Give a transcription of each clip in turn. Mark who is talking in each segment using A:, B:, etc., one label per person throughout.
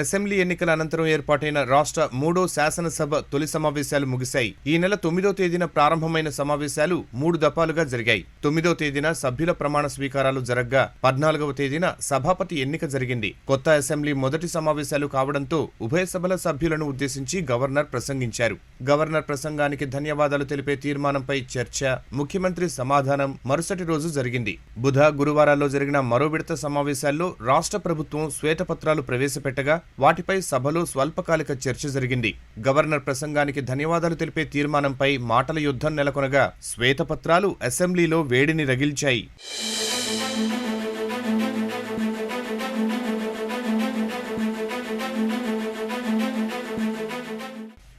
A: Assembly ఎన్నికల అనంతరం ఏర్పాటైన రాష్ట్ర మూడో శాసనసభ తొలి సమావేశాలు ముగిశాయి. ఈ నెల తొమ్మిదో తేదీన ప్రారంభమైన సమావేశాలు మూడు దఫాలుగా జరిగాయి. తొమ్మిదో తేదీన సభ్యుల ప్రమాణ స్వీకారాలు జరగ్గా పద్నాలుగవ తేదీన సభాపతి ఎన్నిక జరిగింది. కొత్త అసెంబ్లీ మొదటి సమావేశాలు కావడంతో ఉభయ సభల సభ్యులను ఉద్దేశించి గవర్నర్ ప్రసంగించారు. గవర్నర్ ప్రసంగానికి ధన్యవాదాలు తెలిపే తీర్మానంపై చర్చ ముఖ్యమంత్రి సమాధానం మరుసటి రోజు జరిగింది. బుధ గురువారాల్లో జరిగిన మరో విడత సమావేశాల్లో రాష్ట్ర ప్రభుత్వం శ్వేతపత్రాలు ప్రవేశపెట్టగా వాటిపై సభలో స్వల్పకాలిక చర్చ జరిగింది. గవర్నర్ ప్రసంగానికి ధన్యవాదాలు తెలిపే తీర్మానంపై మాటల యుద్ధం నెలకొనగా శ్వేతపత్రాలు అసెంబ్లీలో వేడిని రగిల్చాయి.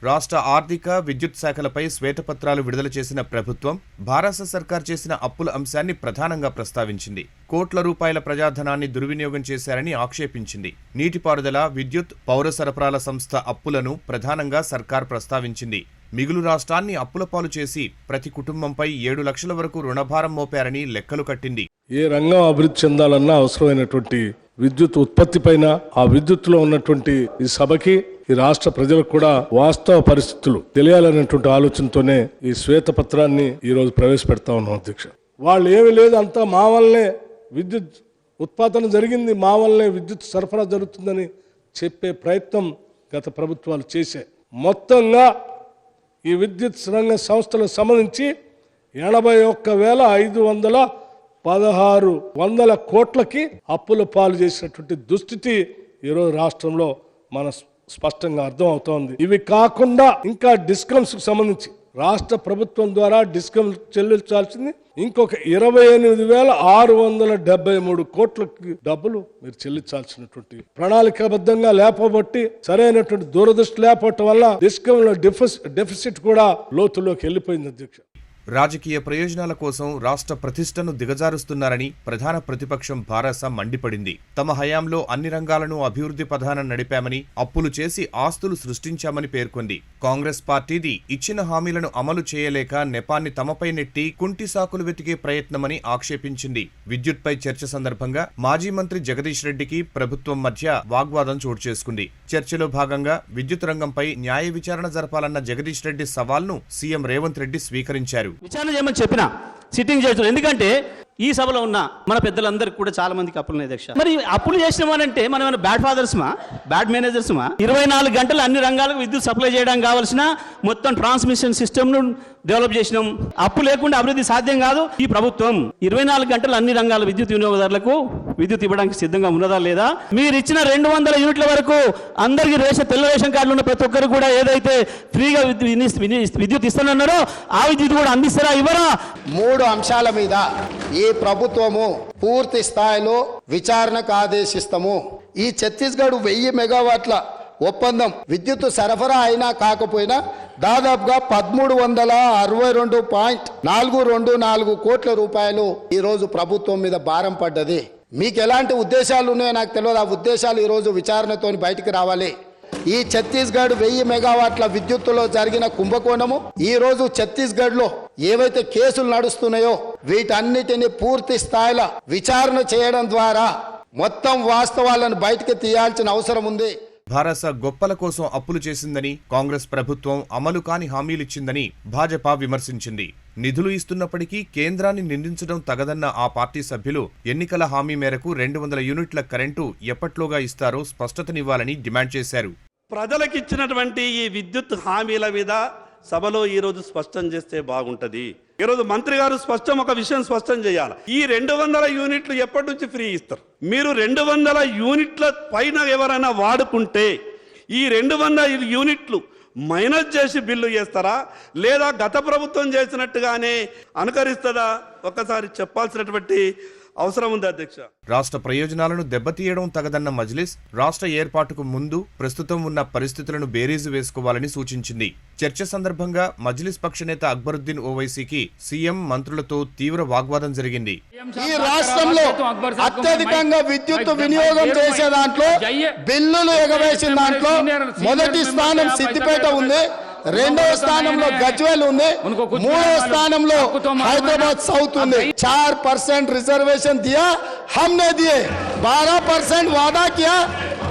A: రాష్ట్ర ఆర్థిక విద్యుత్ శాఖలపై శ్వేతపత్రాలు విడుదల చేసిన ప్రభుత్వం భారత సర్కార్ చేసిన అప్పుల అంశాన్ని ప్రధానంగా ప్రస్తావించింది. కోట్ల రూపాయల ప్రజాధనాన్ని దుర్వినియోగం చేశారని ఆక్షేపించింది. నీటిపారుదల విద్యుత్ పౌర సరఫరాల సంస్థ అప్పులను ప్రధానంగా సర్కార్ ప్రస్తావించింది. మిగులు రాష్ట్రాన్ని అప్పుల పాలు చేసి ప్రతి కుటుంబంపై ఏడు లక్షల వరకు రుణభారం మోపారని లెక్కలు కట్టింది.
B: ఏ రంగం అభివృద్ధి చెందాలన్నా అవసరమైనటువంటి విద్యుత్ ఉత్పత్తి పైన ఆ విద్యుత్తులో ఉన్నటువంటి ఈ సభకి ఈ రాష్ట్ర ప్రజలకు కూడా వాస్తవ పరిస్థితులు తెలియాలనేటువంటి ఆలోచనతోనే ఈ శ్వేతపత్రాన్ని పత్రాన్ని ఈరోజు ప్రవేశపెడతా ఉన్నాం అధ్యక్ష. వాళ్ళు ఏమి లేదు అంతా మా వల్లనే విద్యుత్ ఉత్పాదన జరిగింది మా వల్లనే విద్యుత్ సరఫరా జరుగుతుందని చెప్పే ప్రయత్నం గత ప్రభుత్వాలు చేసే మొత్తంగా ఈ విద్యుత్ రంగ సంస్థలకు సంబంధించి ఎనభై ఒక్క వేల ఐదు వందల పదహారు వందల కోట్లకి అప్పుల పాలు చేసినటువంటి దుస్థితి ఈరోజు రాష్ట్రంలో మన స్పష్టంగా అర్థం అవుతోంది ఇవి కాకుండా ఇంకా డిస్కమ్స్కు సంబంధించి రాష్ట్ర ప్రభుత్వం ద్వారా డిస్కమ్ చెల్లించాల్సింది ఇంకొక ఇరవై ఎనిమిది వేల ఆరు వందల డెబ్బై మూడు కోట్లకి డబ్బులు మీరు చెల్లించాల్సినటువంటి ప్రణాళికాబద్ధంగా లేపబట్టి సరైనటువంటి దూరదృష్టి లేకపోవటం వల్ల డిస్కమ్లో డెఫిసిట్ కూడా లోతులోకి వెళ్ళిపోయింది అధ్యక్ష.
A: రాజకీయ ప్రయోజనాల కోసం రాష్ట్ర ప్రతిష్టను దిగజారుస్తున్నారని ప్రధాన ప్రతిపక్షం భారస మండిపడింది. తమ హయాంలో అన్ని రంగాలను అభివృద్ధి పథాన నడిపామని అప్పులు చేసి ఆస్తులు సృష్టించామని పేర్కొంది. కాంగ్రెస్ పార్టీది ఇచ్చిన హామీలను అమలు చేయలేక నెపాన్ని తమపై నెట్టి కుంటి సాకులు వెతికే ప్రయత్నమని ఆక్షేపించింది. విద్యుత్పై చర్చ సందర్భంగా మాజీ మంత్రి జగదీష్ రెడ్డికి ప్రభుత్వం మధ్య వాగ్వాదం చోటు చేసుకుంది. చర్చలో భాగంగా విద్యుత్ రంగంపై న్యాయ విచారణ జరపాలన్న జగదీష్ రెడ్డి సవాల్ను సీఎం రేవంత్ రెడ్డి స్వీకరించారు.
C: విచారణ చేయమని చెప్పిన? సిట్టింగ్ చేస్తున్నారు. ఎందుకంటే ఈ సభలో ఉన్న మన పెద్దలందరికీ కూడా చాలా మందికి అప్పులు ఉన్నాయి అధ్యక్ష. మరి అప్పులు చేసినామనంటే మనం ఏమైనా బ్యాడ్ ఫాదర్స్మా? బ్యాడ్ మేనేజర్స్మా? ఇరవై నాలుగు గంటలు అన్ని రంగాలకు విద్యుత్ సప్లై చేయడానికి కావాల్సిన మొత్తం ట్రాన్స్మిషన్ సిస్టమ్ను డెవలప్ చేసినాం. అప్పు లేకుండా అభివృద్ధి సాధ్యం కాదు. ఈ ప్రభుత్వం ఇరవై నాలుగు గంటలు అన్ని రంగాల విద్యుత్ వినియోగదారులకు విద్యుత్ ఇవ్వడానికి సిద్ధంగా ఉన్నదా లేదా? మీరు ఇచ్చిన రెండు వందల యూనిట్ల వరకు అందరికీ రేషన్ తెల్ల రేషన్ కార్డులు ఉన్న ప్రతి ఒక్కరు కూడా ఏదైతే ఫ్రీగా విద్యుత్ ఇస్తానన్నారో ఆ విద్యుత్ కూడా అందిస్తారా ఇవ్వరా?
D: మూడు అంశాల మీద ఈ ప్రభుత్వము పూర్తి స్థాయిలో విచారణకు ఆదేశిస్తాము. ఈ ఛత్తీస్గఢ్ వెయ్యి మెగావాట్ల ఒప్పందం విద్యుత్ సరఫరా అయినా కాకపోయినా దాదాపుగా పదమూడు వందల అరవై రెండు పాయింట్ నాలుగు రెండు నాలుగు కోట్ల రూపాయలు ఈరోజు ప్రభుత్వం మీద భారం పడ్డది. మీకు ఎలాంటి ఉద్దేశాలు ఉన్నాయో నాకు తెలియదు. ఆ ఉద్దేశాలు ఈరోజు విచారణతో బయటికి రావాలి. ఈ ఛత్తీస్గఢ్ వెయ్యి మెగావాట్ల విద్యుత్తులో జరిగిన కుంభకోణము ఈ రోజు ఛత్తీస్గఢ్లో ఏవైతే కేసులు నడుస్తున్నాయో వీటన్నిటిని పూర్తి స్థాయిలో విచారణ చేయడం ద్వారా మొత్తం వాస్తవాలను బయటకు తీయాల్సిన అవసరం ఉంది.
A: భారస గొప్పల కోసం అప్పులు చేసిందని కాంగ్రెస్ ప్రభుత్వం అమలు కాని హామీలిచ్చిందని భాజపా విమర్శించింది. నిధులు ఇస్తున్నప్పటికీ కేంద్రాన్ని నిందించడం తగదన్న ఆ పార్టీ సభ్యులు ఎన్నికల హామీ మేరకు రెండు వందల యూనిట్ల కరెంటు ఎప్పట్లోగా ఇస్తారో స్పష్టతనివ్వాలని డిమాండ్ చేశారు.
E: ప్రజలకు ఇచ్చినటువంటి ఈ విద్యుత్ హామీల మీద సభలో ఈ రోజు స్పష్టం చేస్తే బాగుంటది. ఈ రోజు మంత్రి గారు స్పష్టం ఒక విషయం స్పష్టం చేయాలి. ఈ రెండు వందల యూనిట్లు ఎప్పటి నుంచి ఫ్రీ ఇస్తారు? మీరు రెండు వందల యూనిట్ల పైన ఎవరైనా వాడుకుంటే ఈ రెండు వందల యూనిట్లు మైనస్ చేసి బిల్లు చేస్తారా? లేదా గత ప్రభుత్వం చేసినట్టుగానే అనుకరిస్తుందా? ఒక్కసారి చెప్పాల్సినటువంటి అవసరం ఉంది అధ్యక్ష.
A: రాష్ట్ర ప్రయోజనాలను దెబ్బతీయడం తగదన్న మజ్లిస్ రాష్ట్ర ఏర్పాటుకు ముందు ప్రస్తుతం ఉన్న పరిస్థితులను బేరీజు వేసుకోవాలని సూచించింది. చర్చ సందర్భంగా మజ్లిస్ పక్షనేత అక్బరుద్దీన్ ఓవైసీకి సీఎం మంత్రులతో తీవ్ర వాగ్వాదం జరిగింది.
D: ఈ రాష్ట్రంలో అత్యధికంగా విద్యుత్ వినియోగం చేసే దాంట్లో బిల్లులు ఎగవేసిన దాంట్లో మొదటి స్థానం సిద్దిపేట ఉంది. రెండవ స్థానంలో గజ్వేల్ ఉంది. మూడవ స్థానంలో హైదరాబాద్ సౌత్ ఉంది. चार परसेंट रिजर्वेशन दिया हमने दिए बारह परसेंट वादा किया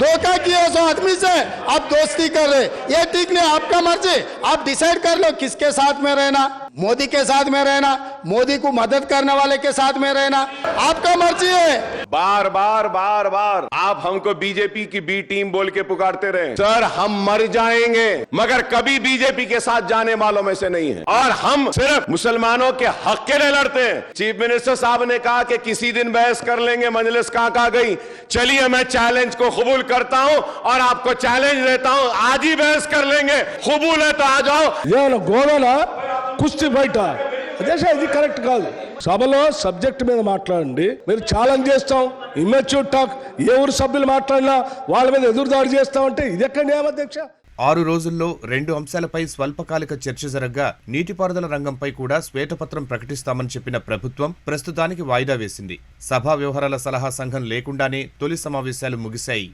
D: धोखा किया उस आदमी से आप दोस्ती कर रहे ये ठीक नहीं आपका मर्ज़ी आप डिसाइड कर लो किसके साथ में रहना मोदी के साथ में रहना मोदी को मदद करने वाले के साथ में रहना आपका मर्ज़ी है
F: बार बार बार बार आप हमको बीजेपी की बी टीम बोल के पुकारते रहे। सर, हम मर जाएँगे, मगर कभी बीजेपी के साथ जाने वालों में से नहीं है। और हम सिर्फ़ मुसलमानों के हक के लिए लड़ते हैं। चीफ मिनिस्टर साहब ने कहा कि किसी दिन बहस कर लेंगे, मंजलिस कहाँ कहा गई। चलिए, मैं चैलेंज को कबूल करता हूँ और आपको चैलेंज देता हूँ। आज ही बहस कर लेंगे। कबूल है तो आ जाओ।
B: ये कुछ कुश्ती बैठा అదే సార్ ఇది కరెక్ట్ కాదు. సభలో సబ్జెక్ట్ మీద మాట్లాడండి. మీరు ఛాలెంజ్ చేస్తాం. Immature talk. ఏ ఊరు సభ్యులు మాట్లాడినా వాళ్ళ మీద ఎదురుదాడి చేస్తామంటే ఇది ఎక్కడ న్యాయం అధ్యక్ష?
A: ఆరు రోజుల్లో రెండు అంశాలపై స్వల్పకాలిక చర్చ జరగ్గా నీటిపారుదల రంగంపై కూడా శ్వేతపత్రం ప్రకటిస్తామని చెప్పిన ప్రభుత్వం ప్రస్తుతానికి వాయిదా వేసింది. సభా వ్యవహారాల సలహా సంఘం లేకుండానే తొలి సమావేశాలు ముగిశాయి.